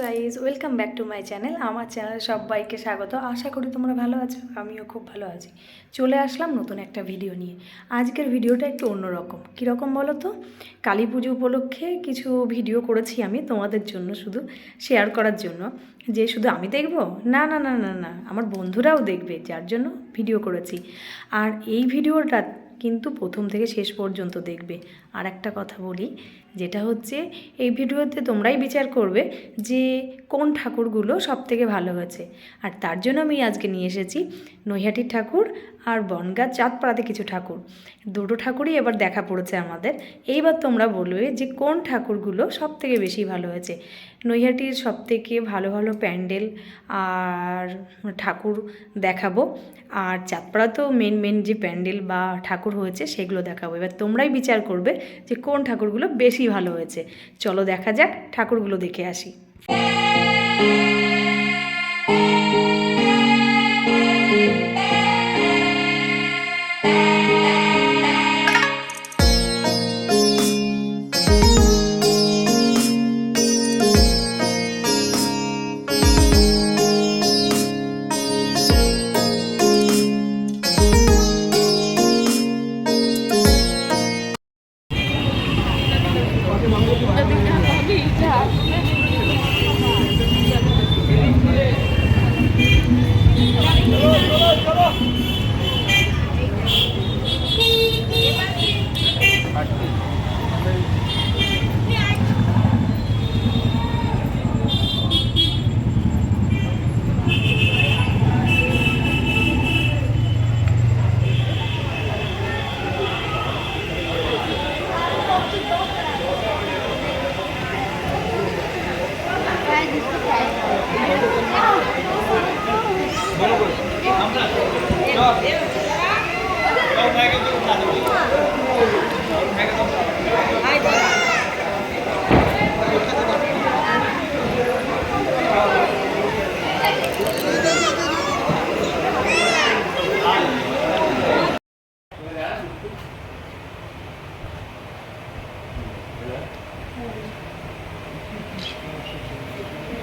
Guys welcome back to my channel আমার চ্যানেলে সবাইকে স্বাগত। আশা করি তোমরা ভালো আছো, আমিও খুব ভালো আছি। চলে আসলাম নতুন একটা ভিডিও নিয়ে। আজকের ভিডিওটা একটু অন্যরকম। কীরকম বলো তো কালী পুজো উপলক্ষে কিছু ভিডিও করেছি আমি তোমাদের জন্য শুধু শেয়ার করার জন্য। যে শুধু আমি দেখব? না না না না না। আমার বন্ধুরাও দেখবে, যার জন্য ভিডিও করেছি। আর এই ভিডিওটা কিন্তু প্রথম থেকে শেষ পর্যন্ত দেখবে। আর একটা কথা বলি, যেটা হচ্ছে এই ভিডিওতে তোমরাই বিচার করবে যে কোন ঠাকুরগুলো সবথেকে ভালো হয়েছে। আর তার জন্য আমি আজকে নিয়ে এসেছি নৈহাটির ঠাকুর আর বনগাঁ চাঁদপাড়াতে কিছু ঠাকুর। দুটো ঠাকুরই এবার দেখা পড়েছে আমাদের। এইবার তোমরা বলবে যে কোন ঠাকুরগুলো সব থেকে বেশি ভালো হয়েছে? নৈহাটির সব থেকে ভালো ভালো প্যান্ডেল আর ঠাকুর দেখাবো। আর চাঁদপাড়াতেও মেন মেন যে প্যান্ডেল বা ঠাকুর হয়েছে সেগুলো দেখাবো। এবার তোমরাই বিচার করবে যে কোন ঠাকুরগুলো বেশি ভালো হয়েছে। চলো দেখা যাক, ঠাকুরগুলো দেখে আসি।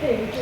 এদিকে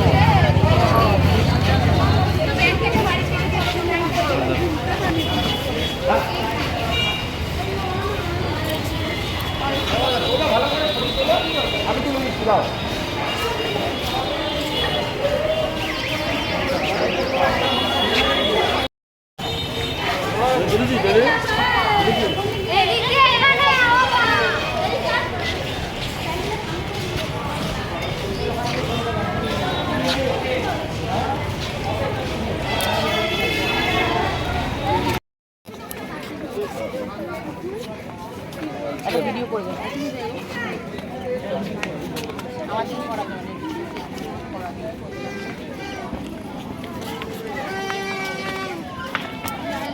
ভিডিও করে আমার জন্য করা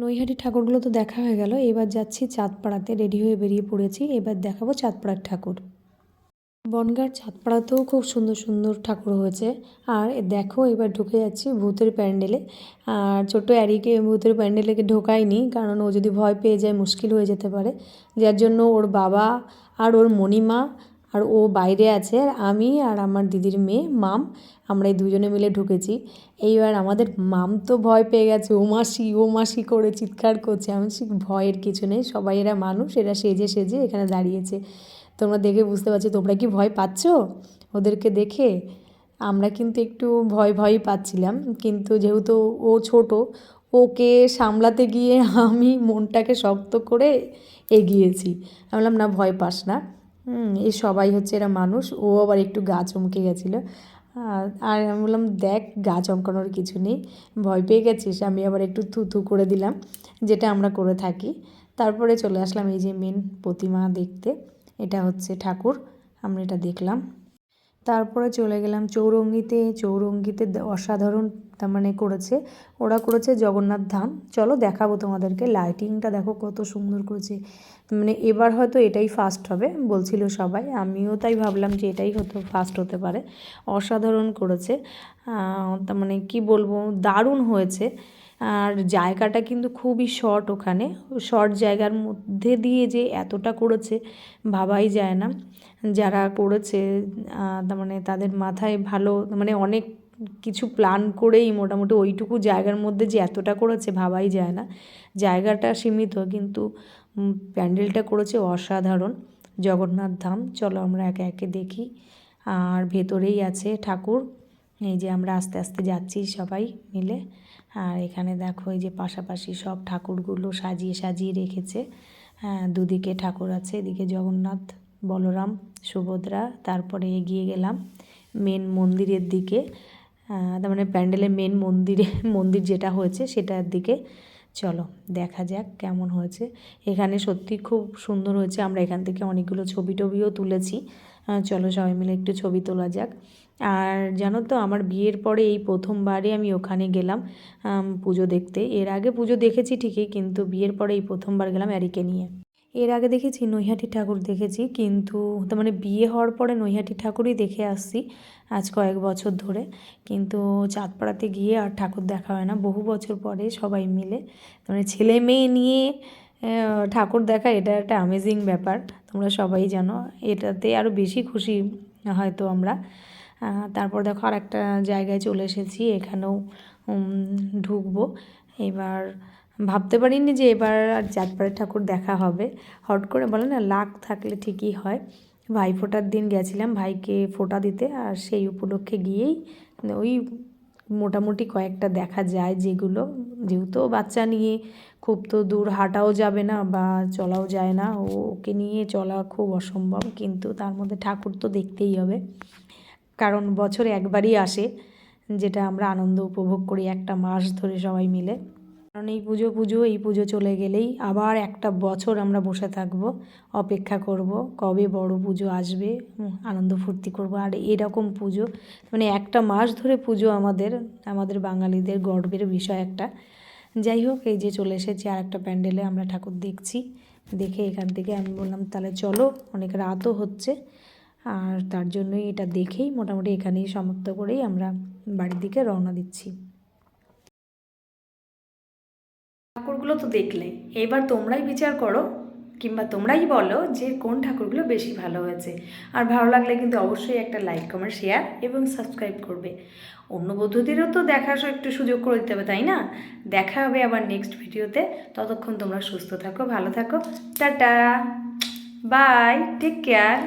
নৈহাটি ঠাকুরগুলো তো দেখা হয়ে গেল। এবার যাচ্ছি চাঁদপাড়াতে। রেডি হয়ে বেরিয়ে পড়েছি। এবার দেখাবো চাঁদপাড়ার ঠাকুর। বনগাঁর চাঁদপাড়াতেও খুব সুন্দর সুন্দর ঠাকুর হয়েছে। আর দেখো, এবার ঢুকে যাচ্ছি ভূতের প্যান্ডেলে। আর ছোট্ট অ্যারিকে ভূতের প্যান্ডেলেকে ঢোকায়নি কারণ ও যদি ভয় পেয়ে যায় মুশকিল হয়ে যেতে পারে। যার জন্য ওর বাবা আর ওর মণিমা আর ও বাইরে আছে, আর আমি আর আমার দিদির মেয়ে, মাম, আমরা এই দুজনে মিলে ঢুকেছি। এইবার আমাদের মাম তো ভয় পেয়ে গেছে, ও মাসি ও মাসি করে চিৎকার করছে। আমি ভয়ের কিছু নেই, সবাই এরা মানুষ, এরা সেজে সেজে এখানে দাঁড়িয়েছে। তোমরা দেখে বুঝতে পারছ, তোমরা কি ভয় পাচ্ছ? ওদেরকে দেখে আমরা কিন্তু একটু ভয় ভয়ই পাচ্ছিলাম। কিন্তু যেহেতু ও ছোট, ওকে সামলাতে গিয়ে আমি মনটাকে শক্ত করে এগিয়েছি। আমি বললাম, না, ভয় পাস না। এই সবাই হচ্ছে এরা মানুষ, ও আবার একটু গা চমকে গেছিল। আর আমি বললাম, দেখ, গা চমকানোর কিছু নেই, ভয় পেয়ে গেছিস? আমি আবার একটু থু থু করে দিলাম, যেটা আমরা করে থাকি। তারপরে চলে আসলাম এই যে মেন প্রতিমা দেখতে। এটা হচ্ছে ঠাকুর, আমরা এটা দেখলাম। তারপরে চলে গেলাম চৌরঙ্গিতে চৌরঙ্গিতে অসাধারণ তার মানে করেছে, ওরা করেছে জগন্নাথ ধাম। চলো দেখাবো তোমাদেরকে লাইটিংটা দেখো কত সুন্দর করেছে। মানে এবার হয়তো এটাই ফার্স্ট হবে, বলছিল সবাই। আমিও তাই ভাবলাম যে এটাই হতো ফার্স্ট হতে পারে। অসাধারণ করেছে। মানে কি বলব, দারুণ হয়েছে। আর জায়গাটা কিন্তু খুবই শর্ট ওখানে। শর্ট জায়গার মধ্যে দিয়ে যে এতটা করেছে, ভাবাই যায় না। যারা করেছে তার মানে তাদের মাথায় ভালো মানে অনেক কিছু প্ল্যান করেই মোটামুটি ওইটুকু জায়গার মধ্যে যে এতটা করেছে ভাবাই যায় না। জায়গাটা সীমিত, কিন্তু প্যান্ডেলটা করেছে অসাধারণ। জগন্নাথ ধাম, চলো আমরা একে একে দেখি। আর ভেতরেই আছে ঠাকুর। এই যে আমরা আস্তে আস্তে যাচ্ছি সবাই মিলে। আর এখানে দেখো এই যে পাশাপাশি সব ঠাকুরগুলো সাজিয়ে সাজিয়ে রেখেছে। হ্যাঁ দুদিকে ঠাকুর আছে, এদিকে জগন্নাথ, বলরাম, সুভদ্রা, তারপরে এগিয়ে গেলাম মেন মন্দিরের দিকে। তার মানে প্যান্ডেলের মেন মন্দিরে, মন্দির যেটা হয়েছে সেটার দিকে। চলো, দেখা যাক কেমন হয়েছে। এখানে সত্যি খুব সুন্দর হয়েছে, আমরা এখান থেকে অনেকগুলো ছবি টবিও তুলেছি চলো সবাই মিলে একটু ছবি তোলা যাক। আর জানো তো, আমার বিয়ের পরে এই প্রথমবারই আমি ওখানে গেলাম পুজো দেখতে। এর আগে পুজো দেখেছি ঠিকই, কিন্তু বিয়ের পরে এই প্রথমবার গেলাম অ্যারিকে নিয়ে। এর আগে দেখেছি নৈহাটি ঠাকুর দেখেছি, কিন্তু তার মানে বিয়ে হওয়ার পরে নৈহাটি ঠাকুরই দেখে আসছি, আজ কয়েক বছর ধরে। কিন্তু চাঁদপাড়াতে গিয়ে আর ঠাকুর দেখা হয় না। বহু বছর পরে সবাই মিলে মানে ছেলে মেয়ে নিয়ে ঠাকুর দেখা, এটা একটা আমেজিং ব্যাপার, তোমরা সবাই জানো। এটাতে আরও বেশি খুশি হয়তো আমরা। তারপর দেখো আর একটা জায়গায় চলে এসেছি, এখানেও ঢুকবো। এবার ভাবতে পারিনি যে এবার আর চাঁদপাড়ের ঠাকুর দেখা হবে। হট করে বলে না লাক থাকলে ঠিকই হয়। ভাই ফোটার দিন গেছিলাম ভাইকে ফোঁটা দিতে, আর সেই উপলক্ষে গিয়েই ওই মোটামুটি কয়েকটা দেখা যায় যেগুলো। যেহেতু বাচ্চা নিয়ে খুব তো দূর হাঁটাও যাবে না বা চলাও যায় না ওকে নিয়ে চলা খুব অসম্ভব, কিন্তু তার মধ্যে ঠাকুর তো দেখতেই হবে। কারণ বছরে একবারই আসে, যেটা আমরা আনন্দ উপভোগ করি একটা মাস ধরে সবাই মিলে। কারণ এই পুজো পুজো, এই পুজো চলে গেলেই আবার একটা বছর আমরা বসে থাকব, অপেক্ষা করব, কবে বড় পুজো আসবে আনন্দ ফুর্তি করব। আর এরকম পুজো মানে একটা মাস ধরে পুজো আমাদের আমাদের বাঙালিদের গর্বের বিষয় একটা। যাই হোক, এই যে চলে এসেছি আর একটা প্যান্ডেলে আমরা ঠাকুর দেখছি। দেখে এখান থেকে আমি বললাম, তাহলে চলো, অনেক রাতও হচ্ছে। আর তার জন্যই এটা দেখেই মোটামুটি এখানেই সমাপ্ত করেই আমরা বাড়ির দিকে রওনা দিচ্ছি। ঠাকুরগুলো তো দেখলে, এবার তোমরাই বিচার করো কিংবা তোমরাই বলো যে কোন ঠাকুরগুলো বেশি ভালো হয়েছে। আর ভালো লাগলে কিন্তু অবশ্যই একটা লাইক কমেন্ট শেয়ার এবং সাবস্ক্রাইব করবে। অন্য পদ্ধতিরও তো দেখার একটু সুযোগ করে দিতে হবে, তাই না? দেখা হবে আবার নেক্সট ভিডিওতে ততক্ষণ তোমরা সুস্থ থাকো, ভালো থাকো। টাটা! Bye take care